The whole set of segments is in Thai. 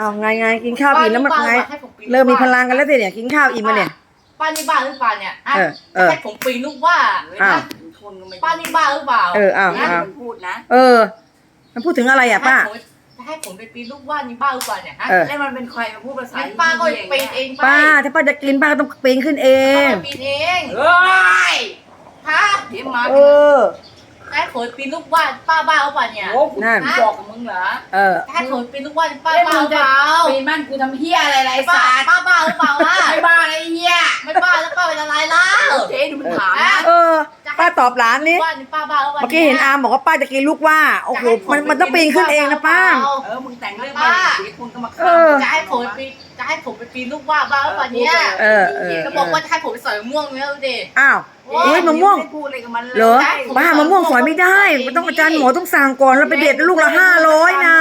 เอาไงไงกินข้าวอิ่มแล้วมันไงให้ผมปีนเริ่มมีพลังกันแล้วสิเนี่ยกินข้าวอิ่มมาเนี่ยป้านี่บ้าหรือเปล่าเนี่ยฮะเออเออให้ผมปีนลูกว่าอ้าวคนก็ไม่ป้านี่บ้าหรือเปล่าเอออ้าวนะอ้าวมันพูดนะเออ มันพูดถึงอะไรอะป้าจะให้ผมไปปีนลูกว่านี่บ้าหรือเปล่าเนี่ยฮะเออแล้วมันเป็นใครมาพูดภาษางั้นป้าก็ปีนเองไปป้าถ้าป้าจะกินป้าก็ต้องปีนขึ้นเอป้างก็ปีนเองเฮ้ยฮะเดี๋ยวมาเออ ให้ผมปีนลูกว่าป้าบ้าหรือเปล่าเนี่ยโอ้กูนั่น บอกกับมึงเหรอเออให้ผมปีนลูกว่านี่ป้าบ้าหรือเปล่าปีนบ้านกูทำเฮียอะไรไรป้าสาดป้าบ้าหรือเปล่าล่ะไม่บ้าอะไรเฮียไม่บ้าแล้วป้าเป็นอะไรเล่าเจ๊ดูมันถามนะเออ ป้าตอบหลานนี่ ว่านี่ป้าบ้าหรือเปล่าเมื่อกี้เห็นอามบอกว่าป้าจะกินลูกว่า โอ้โห มันมันต้องปีนขึ้นเองนะป้า เออมึงแต่งเรื่องมาเดี๋ยวคุณก็มาเออ จะให้ผมปีน จะให้ผมไปปีนลูกว่าบ้าหรือเปล่าเนี่ยเออเออก็บอกว่าจะให้ผมไปสอยมะม่วงเนี่ยดูดิอ้าวโอ้ยเฮ้ยมะม่วงไพูดอะไรกับมันเลยเหรอป้ามะม่วงสอยไม่ได้มันต้องอาจารย์หมอต้องสั่งก่อนแล้วไปเด็ดลูกละห้าร้อยนะ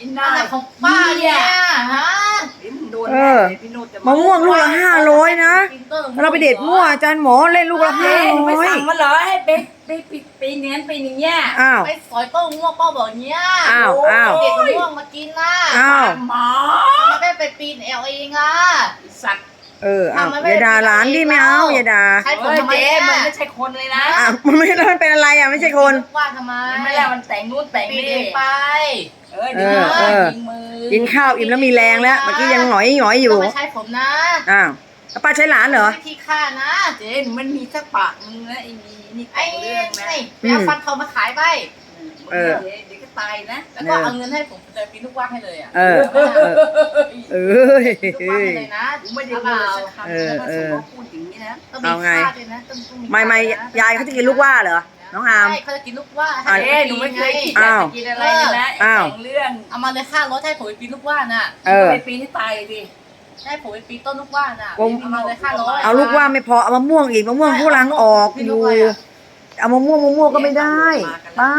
อินนาอะไรของป้าเนี่ยฮะเดี๋ยวมึงโดนเอแน่อเลยพี่โนดจะมะม่วงลูกละห้าร้อยนะปีนต้นมะม่วงเราไปเด็ดมั่วอาจารย์หมอเล่นลูกละห้าเจ๊มึงร้ไปอยสั่งมันเหรอให้ไปไปปีปีนอย่างนั้นปีนอย่างเงี้ยอ้าวไปสอยต้นมะม่วงป้าบอกเนี้ยอ้าวอ้าวเด็ดมะม่วงมากินนะอ้าวหมอทำ ไมไม่ไปปีนเอลเองอะไอ้สัตว์ เอออ้าวอย่าด่าหลานดิไม่เอาอย่าด่าใช่ผมเฮ้ยทำไมเจ๊เนี่ยมันไม่ใช่คนเลยนะอ้าวมันไม่ได้มันเป็นอะไรอะไม่ใช่คน ว่าทำไมไม่แล้วมันแต่งนู่นแต่งปีนนี่เองไป เออเดี๋ยวเออ ยิงมือกินข้าวอิ่มแล้วมีแรงแล้วเมื่อกี้ยังหงอยหงอยอยู่ก็ไม่ใช่ผมนะอ้าวแล้วป้าใช้หลานเหรอ วิธีฆ่านะเจ๊หนูมันมีสักปากนึงนะไอ้นี่นี่ไอ้แต่งเรื่องนะนี่ไปเอาฟันทองมาขายไป เออ เดี๋ยวเดี๋ยวก็ ตายนะ แล้วก็เอาเงินให้ผมจะปีนลูกว่าให้เลยอะเออ เออ เออลูกว่าให้เลยนะกูไม่ได้พูดสักคำเออแล้วก็เอสมอมติพูดอย่างนี้นะต้องมีเอาไงค่าด้วยนะต้องต้องไม่ไม่ยายเขาจะกินลูกว่าเหรอ น้องอาม ใช่เขาจะกินลูกว่าอะเจ๊หนูไม่เคยคิดอยากจะกินอะไรเลยนะไอ้อ้าวแต่งเรื่องเอามาเลยค่ารถให้ผมไปปีนลูกว่าน่ะเออ ไปปีนที่ตายดิให้ผมไปปีนต้นลูกว่าน่ะผมเอามาเลยค่ารถเอาลูกว่าไม่พอเอามะม่วงอีกมะม่วงผู้ลังออกอยู่เอามะม่วงมะม่วงก็ไม่ได้ ป้า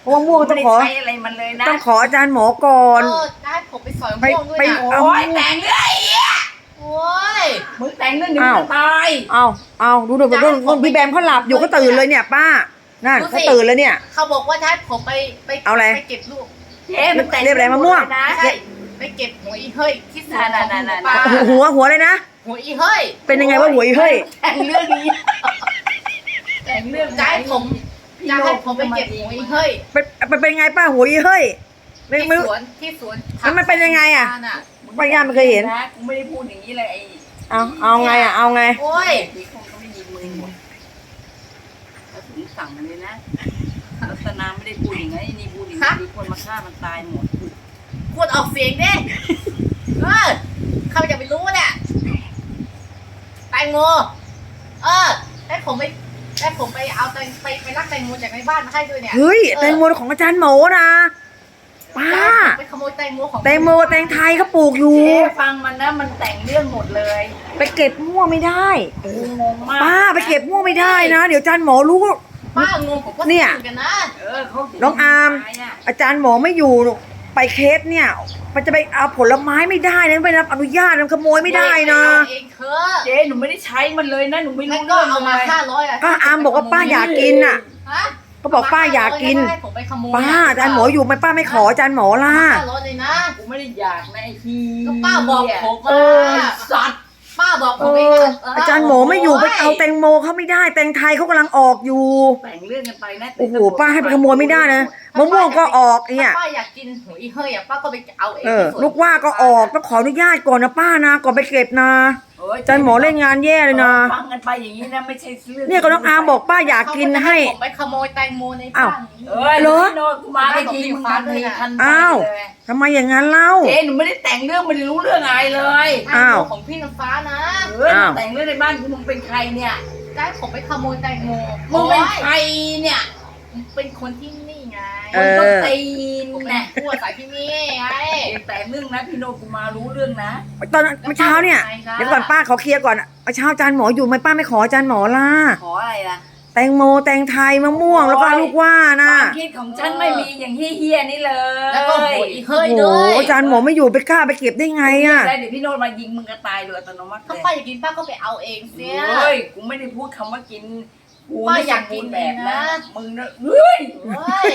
เพราะมะม่วงต้องไม่ขอได้ใช้อะไรมันเลยนะต้องขออาจารย์หมอก่อน เออจะให้ผมไปสอยไปม่วงด้วยไปนะเอาโอ้ยแต่งเรื่องไอ้เหี้ยโอ้ย มึงแต่งเรื่องเดี๋ยวมึงจะตายเอาเอาดูดูดูดูพี่แบมเขาหลับอยู่ก็ตื่นเลยเนี่ยป้านั่นเขาตื่นแล้วเนี่ย เขาบอกว่าจะให้ผมไปไปเอาอะไร ไปเก็บลูกเจ๊มันแต่งเรียบอะไรมะม่วง นะ ใช่ไปเก็บหัวอีเฮ้ยที่สวนของนั่นหๆๆมูป่าหัวหัวหัวเลยนะ หัวอีเฮ้ยเป็นยังไงว่าหัวอีเฮ้ย แต่งเรื่องนี้แต่งเรื่องจะให้ผม จะให้ผมไปเก็บหัวอีเฮ้ยเป็นเป็นเป็นไงป้าหัวอีเฮ้ยไม่ที่ไม่สวนที่สวนแล้วมันเป็นยังไงอะน่ป้าย่าไม่เคยเห็น นะกูไม่ได้พูดอย่างนี้เลยไอ้เอาเอาไงอะเอาไง โอ้ยที่คงก็ไม่ยิงมือหมดแล้วถึงสั่งมันเลยนะรัตนาไม่ได้พูดอย่างนั้นไอ้นี่พูดอย่างนี้มีคนมาฆ่ามันตายหมดควรออกเสียงดิเออเขาจะไปรู้เนี่ยแตงโมเออให้ผมไป ให้ผมไปเอาแตงไปไปรักแตงโมจากในบ้านมาให้ด้วยเนี่ยเฮ้ยแตงโมของอาจารย์หมอนะป้าไปขโมยแตงโมของแตงโมแตงไทยเขาปลูกอยู่เจ๊ฟังมันนะมันแต่งเรื่องหมดเลย ไปเก็บมั่วไม่ได้กูงงมากป้าไปเก็บมั่วไม่ได้นะ เดี๋ยวอาจารย์หมอรู้ว่าป้างงผมก็เนี่ยตื่กันนะเออเขาน้องอาร์มตยะอาจารย์หมอไม่อยู่ ไปเคสเนี่ย มันจะไปเอาผลไม้ไม่ได้นะไม่รับอนุญาตมันขโมยไม่ได้นะเอาเองเถอะเจ๊หนูไม่ได้ใช้มันเลยนะหนูไม่งั้รู้นก็เรื่องเอามาเลยห้าร้อยอะก็อามบอกว่าป้าอยากกินน่ะ ฮะก็บอกป้าอยากกิน ให้ผมไปขโมยป้าอาจารย์หมออยู่ไหมป้าไม่ขออาจารย์หมอล่ะ ห้าร้อยเลยนะ กูไม่ได้อยากนะไอ้ทีก็ป้าบอกผมเอว่าอ สัตว์ป้า บอกผเอมเองออะเอาจารย์หมอไม่อยู่ไปเอาแตงโมเขาไม่ได้แตงไทยเขากำลังออกอยู่แต่งเรื่องกันไปนะโอ้โหป้าให้ไปขโมยไม่ได้นะมะม่วงก็ออกเนี่ยถ้าป้าอยากกินหัวอีเฮ้ยอะป้าก็ไปเอาเองเออ ที่สนลูกว่าก็ออกต้องขออนุญาตก่อนนะป้านะก่อนไปเก็บนะเอ้ยอาจารย์หมอเล่นงานแย่เลยนะ ฟังกันไปอย่างนี้นะไม่ใช่เรื่องเนี่ยก็น้องอาร์มบอกป้าอยากกินให้เขาก็จะผมไปขโมยแตงโมในอ้าบ้าวนนี้ เอ้ยเหรอพี่โนดกูมาไอ้ทีมึงทันทีทันใจอ้าว เลยทำไมอย่างนั้นเล่า เจ๊หนูไม่ได้แต่งเรื่องไม่ได้รู้เรื่องอะไรเลยอ้าว ของพี่น้ำฟ้านะเอออ้าว แต่งเรื่องในบ้านกูมึงเป็นใครเนี่ยได้ผมไปขโมยแตงโมมึงเป็นโอ๊ยใครเนี่ยเป็นคนที่ นี่ไงเอมึงอต้องตีนผมเป็นนะผู้อาศัยที่นี่ไงแต่งเรื่องนะพี่โนดกูมารู้เรื่องนะ ตอนเมื่อเช้าเนี่ย เดี๋ยวก่อนป้าขอเคลียร์ก่อนเมื่อเช้าอาจารย์หมออยู่ไหมป้าไม่ขออาจารย์หมอล่ะ ขออะไรล่ะ แตงโมแตงไทยมะม่วง แล้วก็ลูกว่าคนะวามคิดของฉันไม่มีอย่างเฮี้ยๆนี่เลยแล้วก็หัวอีโอ้เฮ้ยโหด้วยอาจารย์หมอไม่อยู่ไปกล้าไปเก็บได้ไงอะ แล้วเดี๋ยวพี่โนดมายิงมึงก็ตายโดยอัตโนมัติเลถ้ายป้าอยากกินป้าก็ไปเอาเองเสีย เฮ้ยกูไม่ได้พูดคำว่ากิน กูป้าไม่อยากกินแบบนะนะมึงนะเฮ้ยเฮ้ย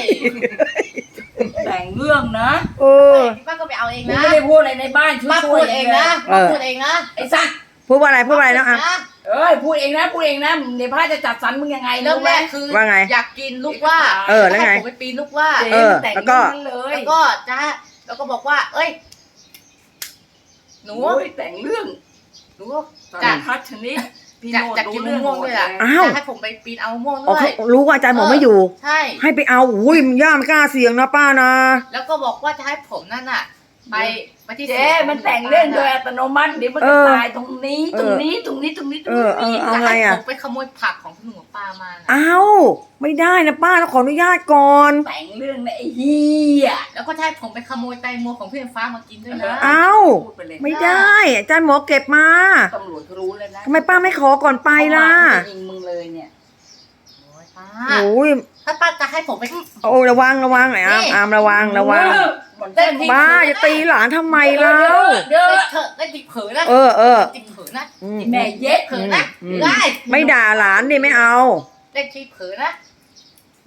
แต่งเรื่องนะเออป้าก็ไปเอาเองกูนะไม่ได้พูดอะไรในบ้านช่วยป้าช่พูวยดเองนะเอป้าอพูดเองนะไอ้สัตว์พูดว่าอะไรพูดว่าอะไรน้องอาร์มเอ้ยพูดเองนะพูดเองนะเดี๋ยวพระจะจัดสรรมึงยังไงเริ่มแรกไหคือ ว่าไงอยากกินลูกว่าเออแล้วไง ให้ผมไปปีนลูกว่าเจ๊เออมันแต่งแล้วก็เรื่องนั้นเลยแล้วก็จะแล้วก็บอกว่า เอ้ย หนู โอ้ยแต่งเรื่องหนูสาจะรพัดชนิด พี่จะโนดจะกินมะม่วงด้วยล่ะอ้าว จะให้ผมไปปีนเอามะม่วงอ๋อด้วยเขารู้ว่าอาจารย์หมอไม่อยู่ ใช่ ให้ไปเอาอุ้ยมันย่ามันกล้าเสี่ยงนะป้านะ แล้วก็บอกว่าจะให้ผมนั่นน่ะ ไปไปที่เจ๊มันแต่งเรื่องโดยอัตโนมัติเดี๋ยวมันเอก็อตายตรงนี้ตรงนี้ตรงนี้ตรงนี้ตรงเอนี้อเออเอาจะไงให้อะผมไปขโมยผักของคุณหนูปลามาน่ะเอาไม่ได้นะป้าต้องขออนุญาตก่อน แต่งเรื่องในไอ้เฮียแล้วก็จะให้ผมไปขโมยแตงโมของพี่ฟ้ามากินด้วยนะเอาพูดไปเลยไม่ได้อาจารย์หมอเก็บมาตำรวจเขารู้แล้วนะทำไมป้าไม่ขอก่อนไปล่ะเขามาจะยิงมึงเลยเนี่ยโอ้ยป้าโอ้ยถ้าป้าจะให้ผมไป โอ้ระวังระวังไอ้อามนี่ อามระวังระวัง เออมัน เต้นที่ป้าจะตีหลานทำไมเล่า เดี๋ยวได้เถอะได้ติดเผลอนะเออเออติดเผลอนะอืมแม่เย็ดเผลอนะอืมได้ไม่ด่าหลานดิไม่เอา ได้ติดเผลอนะ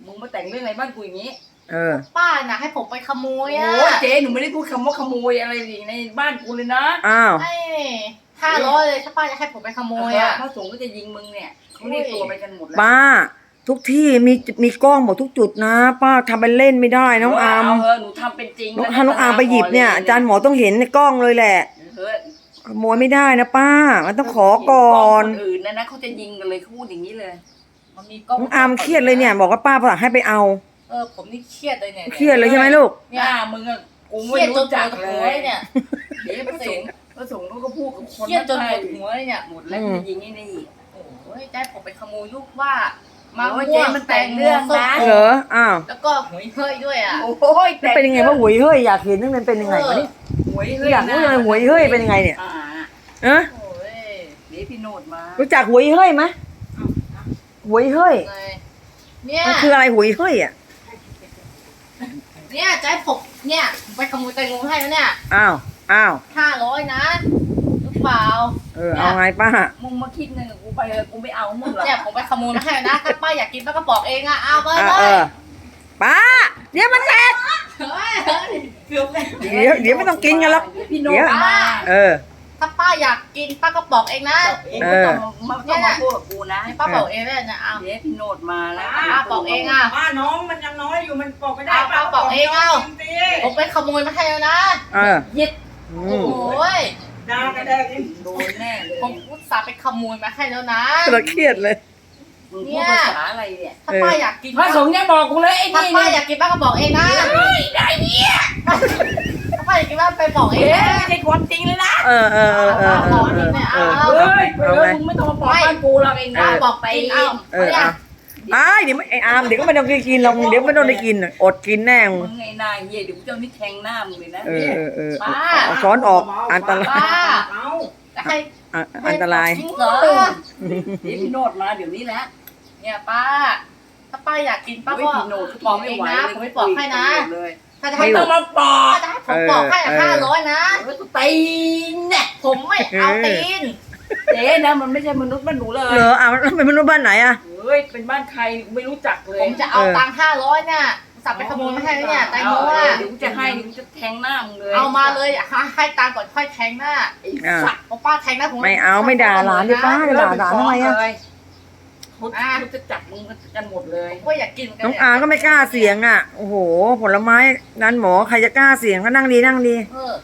มึงมาแต่งเรื่องอะไรบ้านกูอย่างนี้ เออ ป้าน่ะให้ผมไปขโมยโอ้อะเจ๊หนูไม่ได้พูดคำว่าขโมยอะไรในบ้านกูเลยนะอ้าว ไอ้ห้าร้อยเลยถ้าป้าจะให้ผมไปขโมยอะพระสงฆ์ก็จะยิงมึงเนี่ยเขาเรียกตัวไปกันหมดแล้วป้า ทุกที่มีมีกล้องหมดทุกจุดนะ ป้าทำเป็นเล่นไม่ได้น้องอามเเถอะหนูทำเป็นจริงน้องถ้าน้องอามไปหยิบเนี่ยอาจารย์หมอต้องเห็นในกล้องเลยแหละ เฮ้ยขโมยไม่ได้นะป้า มันต้องขอก่อนคนอื่นนะนะเขาจะยิงกันเลยเขาพูดอย่างนี้เลยมันมีกล้องน้องอามเครียดเลยเนี่ย บอกว่าป้าฝากให้ไปเอา เออผมนี่เครียดเลยเนี่ยเครียดเลยใช่ไหมลูกหน้ามึงอะกูเคไม่รียดจรู้นปจัวกดเลหัวยเนี่ยเดี๋ยวพระสงฆ์พระสงฆ์เขาก็พูดกับคนเครียดจนปใต้วดหัวเลยเนี่ยหมดแล้วจะยิงไอ้นี่โอ้ยได้ผมไปขโมยลูกว่า มาโอ้ยม่วงเจ๊มันแต่งเรื่องนะ เหรออ้าวแล้วก็หวยเฮ้ยด้วยอะ โอ้ยแต่เป็นยังไงว่าหวยเฮ้ยอยากเห็นนั่นมันเป็นยังไงวะนี่หวยเฮ้ยอยากรู้ยังไงหวยเฮ้ยเป็นยังไงเนี่ยอ่าเอะโอ้ยเดี๋ยวพี่โนดมารู้จักหวยเฮ้ยไหมหวยเฮ้ยเลยเนี่ย มันคืออะไรหวยเฮ้ยอะเนี่ยใจะให้ผมเนี่ยผมไปขโมยแตงโมให้แล้วเนี่ยอ้าวอ้าวห้าร้อยนะหรือ เปล่าเออเอาไงป้า มึงมาคิดเงินกับกูไปเลยกูไม่เอามึงหรอกเนี่ยผมไปขโมยมาให้นะถ้าป้าอยากกินป้าก็บอกเองอะเอาไปอะเลเอยอป้า เดี๋ยวมันแตกเฮ้ยเฮ้ยเกือบแล้วเดี๋ยวเดี๋ยวไม่ต้องกินกันหรอกเดี๋ยวพี่โนเดี๋ดยวมาเออ ถ้าป้าอยากกินป้าก็บอกเองนะ เองไม่ต้องมาต้องมาพูดกับกูนะให้ป้าบอกเองเลยนะเอา เดี๋ยวพี่โนดมาแล้วป้าบอกเองอะป้าน้องมันยังน้อยอยู่มันบอกไม่ได้เอาป้าบอกเองเอาจริงสิผมไปขโมยมาให้แล้วนะเออยึดอืโอ้ม โห ยดาวกระแดกนี่โดนแน่เลยผมอุตส่าห์ไปขโมยมาให้แล้วนะ เราเครียดเลย มึงพูดภาษาอะไรเนี่ยถ้าป้าอยากกินพระสงฆ์ยังบอกกูเลยไอ้ถ้านี่ป้านี่อยากกินป้าก็บอกเองนะได้เนี่ยถ้าป้าอยากกินป้าไปบอกเองเอ๊ะนะไม่ใช่ความจริงเลยนะเออเออเออเออเออเออเออเฮ้ยเฮ้ยมึงไม่ต้องมาบอกบ้านกูหรอกเองป้านะบอกไปเอาเออเอาไอ้ายเดี๋ยวไม่ไอ้อามเดี๋ยวก็ไม่ต้องได้กินหรอกเดี๋ยวไม่ต้องได้กินอดกินแน่มึมึงงไงนายเฮียเดี๋ยวกูจะเอานี่แทงหน้ามึงเลยนะ เออเออเออป้า เอาช้อนออกอันตรายป้าเอาจะให้อะอันตราย จริงเหรอเดี๋ยวพี่โนดมาเดี๋ยวนี้แหละ เนี่ยป้า ถ้าป้าอยากกินป้าไม่ก็พี่โนดบอกไม่เองไหวนะเลยผมไม่บอกให้นะ เลยถ้าจะไม่ให้ต้องมาบอกถ้าจะให้ผมบอกให้อะเออ ห้าร้อยนะเฮ้ยกูตีนเนี่ยผมไม่เอาตีน เจ๊นะมันไม่ใช่มนุษย์บ้านหนูเลย เหรออะมันเป็นมนุษย์บ้านไหนอะ เฮ้ย เป็นบ้านใครไม่รู้จักเลยผมจะเอาตังค์ห้าร้อยเนี่ยสับไปขโมยมาให้แล้วเนี่ยแตงโมเอาอะเดี๋ยวกูจะให้เดี๋ยวกูจะแทงหน้ามึงเลยเอามาเลยอะให้ให้ตังค์ก่อนค่อยแทงหน้าไอ้สัตว์พอป้าแทงหน้าผมไม่เอาไม่ด่าหลานดิป้าจะด่าหลานทำไมอะเขาเขาจะจับมึงกันหมดเลยก็อยากกินเหมือนกัน้องเนี่ยอาก็ไม่กล้าเสียงอะ โอ้โห ผลไม้นั้นหมอใครจะกล้าเสียงก็นั่งดีนั่งดีเออ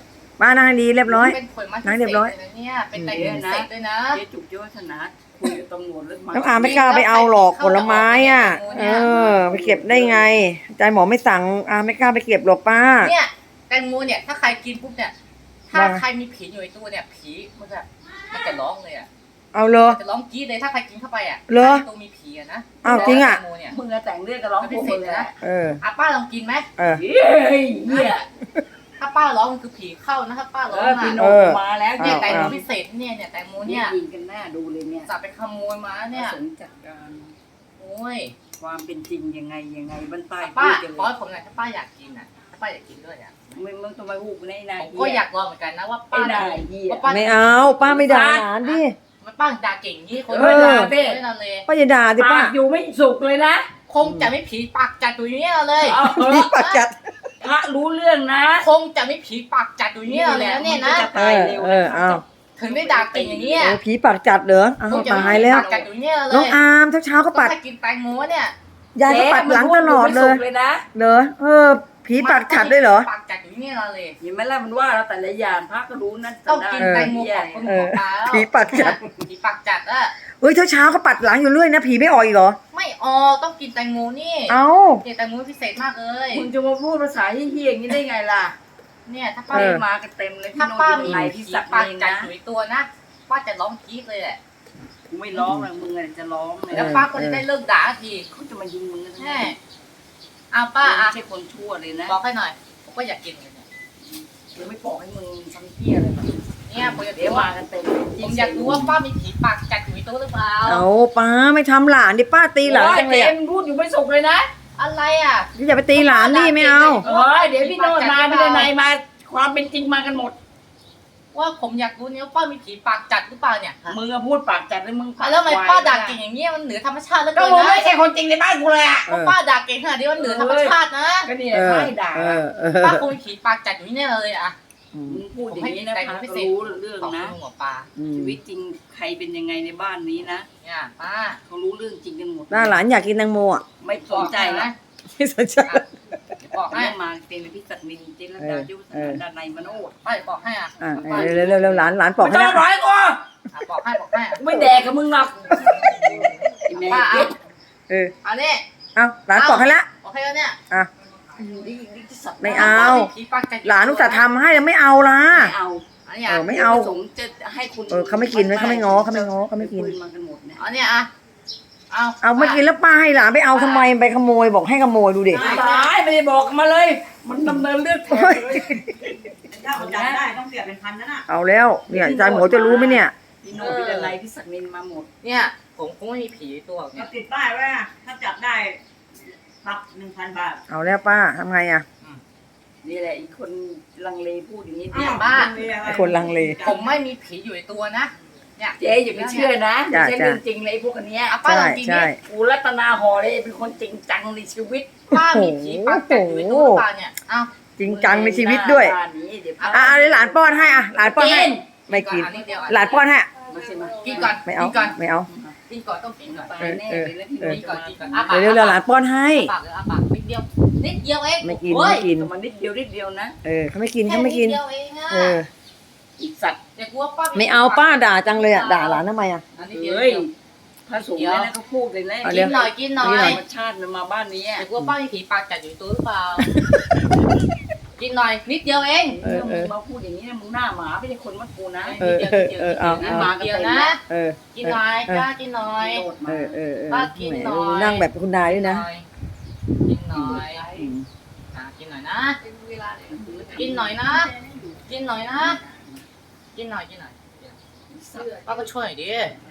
ป้านั่งดีเรียบร้อย เป็นผลไม้นั่งเรียบร้อยพิศษลนะเนี่ยเป็นแตงโมพิเศษด้วยนะเจ๊จุกเจ้าวัฒนะคุยกับตำรวจแล้วมาน้องอาไม่กล้าไปเอาหรอกผลไม้อะ เออ ไปเก็บได้ไงอาจารย์หมอไม่สั่งอาไม่กล้าไปเก็บหรอกป้า เนี่ยแตงโมเนี่ยถ้าใครกินปุ๊บเนี่ย ถ้าว่า ใครมีผีอยู่ในตัวเนี่ยผีมันจะมันจะร้องเลยอะเอาเลย มันจะร้องกรี๊ดเลยถ้าใครกินเข้าไปอะเหรอในตัวมีผีอะนะอ้าวจริงอะแตโมเนี่ยมึงอะแต่งเรื่องกับร้องพวกมึงเลยนะเออ อะป้าลองกินไหมเออ เฮ้ยเนี่ย ถ้าป้าร้องมันคือผีเข้านะถ้าป้าเอร้องออะพี่โนเออมาแล้วเนี่เนี่ยยแตแต่งงโมพิเศษเนี่ยเนี่ยแตงโมเนี่เนี่ยยยิงกันหน้าดูเลยเนี่ยจับไปขโมยมาเนี่ยสนจัดการโอ้ยความเป็นจริงยังไงยังไงบ้านใต้ป้าพูดกันขอเลให้ยผมหน่อยถ้าป้าอยากกินอะถ้าป้าอยากกินด้วยอะมึงมึงต้องมาหูกูในนายผมก็อยากลองเหมือนกันนะว่าไอ้ป้านายเหี้ย ว่าป้าไม่เอา ป้าไม่ด่าหลานดิ มันป้าด่าเก่งยี่คนเออไม่ด่าเด้ไม่ด่าเลย ป้าอย่าด่าดิป้าปากอยู่ไม่สุกเลยนะ คงจะไม่ผีปากจัดตัวอย่างนี้ยเลย เอาเออนี่ปากจัด พระรู้เรื่องนะคงจะไม่ผีปากจัดอยู่เนี่ยเลยนะเนี่ยนะมัจตายเร็วเออเออถึงได้ด่าเก่งอย่างเงี้ยโอ้ผีปากจัดเหรออ้าควงจะไม่ตายผีแล้วปากจัดอยู่เนี่ยเลยน้องอาร์มเช้าๆก็ต้องปัดให้กินแตงโมเนี่ยยายก็ปัดหลังตลอดเลยเลยนะเหรอเออ ผีปากจัดด้วยเหรอ ปากจัดอยู่เนี่ยเลย เห็นไหมล่ะมันว่าเราแต่ละอย่างพระก็รู้นะต้องกินเออแตงโมของคนเอหัอวปลาแล้วผีปากจัด ผีปากจัดอะเฮ้ยเช้าๆก็ปัดหลังอยู่เรื่อยนะ ผีไม่ออกอีกเหรอ ไม่ออกต้องกินแตงโมนี่เอ้า เนี่ยแตงโมพิเศษมากเลย มึงจะมาพูดภาษาเฮี้ยๆอย่างนี้ได้ไงล่ะ เนี่ยถ้าป้าป้าเออ มากันเต็มเลยพี่ถ้าโนป้าอยู่มีไหนผีที่สักปากเองจัดนะอยู่ในตัวนะป้าจะร้องกรี๊ดเลยแหละกูไม่ร้องหรอกมึงอะจะร้องเลยแล้วป้าก็จะได้เลิกด่าทีเขาจะมายิงมึงกันแน่เอาป้าป้าอะไม่ใช่คนชั่วเลยนะบอกให้หน่อยผมก็อยากกินเลยเนี่ยเดี๋ยวไม่บอกให้มึงทำเฮี้ยอะไรแบบเนี่ยผมอยากเดี๋ยวรู้มาว่ากันเต็มเลยผมอยากรู้ว่าป้ามีผีปากจัดอยู่ในตัวหรือเป ล่าเอาป้าไม่ทำหลานดิป้าตีหลานจังเลยโอ้อะเจมส์พูดอยู่ไม่สุขเลยนะอะไรอะอย่าไปตีหลานดิไม่เอาเอ้ยเดี๋ยวพี่โนดมาพี่ดนายมาความเป็นจริงมากันหมด ว่าผมอยากรู้เนี่ยว่าป้ามีผีปากจัดหรือเปล่าเนี่ยมึงอะพูดปากจัดแล้วมึงอะแล้วทำไมป้าด่าเก่งอย่างเงี้ยมันเหนือธรรมชาติเหลือก็เกินมึงนะไม่ใช่คนจริงในบ้านกูเลยอะเออ ป้าด่าเก่งขนาดนี้มันเหนือธรรมชาตินะก็นี่แหเอละอไม่ด่าเออเออป้าคงมีผีปากจัดอยู่เนี่ยเลยอะ อืม มึงพูดอย่างนี้นะพระก็รู้เรื่องของนะคุณหัวปลาอืมชีวิตจริงใครเป็นยังไงในบ้านนี้นะเนี่ยป้าเขารู้เรื่องจริงกันหมดหน้าหลานอยากกินแตงโมอะ ไม่สนใจนะไม่สนใจ บอกให้เรื่องมาเป็นพิศักดิ์นินเจรดาจุสนาดานายมโนดป้าบอกให้อะอ่าเร็วเร็วเร็วหลานหลานปอกไม่ให้ต้องนะร้อยกูอะบอกให้บอกให้อะไม่แดกกับมึงหรอกไอ้แม่ป้าเด็อะกเออ อันนี้เอาหลานปอกให้ละบอกให้แล้วเนี่ยอะ ไม่เอาป้ผีปากจัดอยู่หลานอุตส่าห์ทำให้แล้วไม่เอาล่ะ ไม่เอาอันนี้เออะอไม่เอาสมจะให้คุณเออเขาไม่กินไว้เขาไม่ง้อเขาไม่ง้อเขาไม่กินปืมากันหมดเนี่ยอันนี้อะเอาเอาไม่กินแล้วป้าให้หลานไปเอาทำไมไปขโมยบอกให้ขโมยดูเด็กตายไม่ได้บอกมาเลย มันดำเนินเรื่องแทนเลยถ้าเขาจับได้ต้องเสียเป็นพันนั่นน่ะเอาแล้วเนี่ยอาจารย์หมอจะรู้ไหมเนี่ยพี่โนพี่ดนายพี่ศักดิ์นินมาหมดเนี่ยผมคงไม่มีผีในตัวเนี่เขายติดป้ายไว้อะถ้าจับได้ ปรับหนึ่งพันบาท เอาแล้วป้าทำไงอะ นี่แหละอีกคนลังเลพูดอย่างนี้เนี่เนี่ยยป้าคนลังเล ผมไม่มีผีอยู่ในตัวนะ เนี่ย เจ๊อย่าไปเชื่อนะไม่จ้ะใช่จ้ะเรื่องจริงเลยไอ้พวกอันเนี้ยอะป้าลองใช่กินใช่เนี่ยกูรัตนาหอเลยเป็นคนจริงจังในชีวิตป้ามีผีปากจัดอยู่ในตัวหรือเปล่าเนี่ย เอา จริงจังในชีวิตด้วยหน้าบ้านนี้เดี๋ยวอะเอาเลยหลานป้อนให้อะหลานป้อนให้ไม่กินอัเดียวอะหลานป้อนให้อะมาสิมากินก่อนไม่เอากินก่อน ไม่เอา กินก่อนต้องกินก่อนตายแน่เลยนะพี่เออกินก่อนกินก่อนอะอะเดี๋ยวเดี๋ยวหลานป้อนให้ ปากเลยอะปากนิดเดียวนิดเดียวเองไม่กินโอ้ยไม่กินมันนิดเดียวนิดเดียวนะเออเขาไม่กินเขาไม่กิน แค่ดเดียวเองอะเออ อีกสัตว์เดี๋ยวกลัวป้าไม่เอาป้าด่าจังเลยอะด่าหลานทำไมอะ อันนี้เดียวเฮ้ยพระสงฆ์เนี่ยนะเขาพูดเลยนะเอากิเดี๋ยนวหน่อยกินหน่อนี่หน่ยอยธรรมชาติมันมาบ้านนี้อะเดี๋ยวกลัวป้ามีผีปากจัดอยู่ในตัวหรือเปล่า กินหน่อยนิดเดียวเองเออเอมึงอมาพูดอย่างนี้นะมึงหน้าหมาไม่ใช่คนมัดกูนะเออเออเออเอานิเอาดเดียวนะ เออกินหน่อยกล้ากินหน่อย โดดมาเออเออเออป้ากินหน่อยแหมนั่งแบบคุณนายด้วยนะกินหน่อยอืมอะกินหน่อยนะ กินหน่อยนะ กินหน่อยนะ กินหน่อยกินหน่อยป้าก็ช่วยหน่อยดิ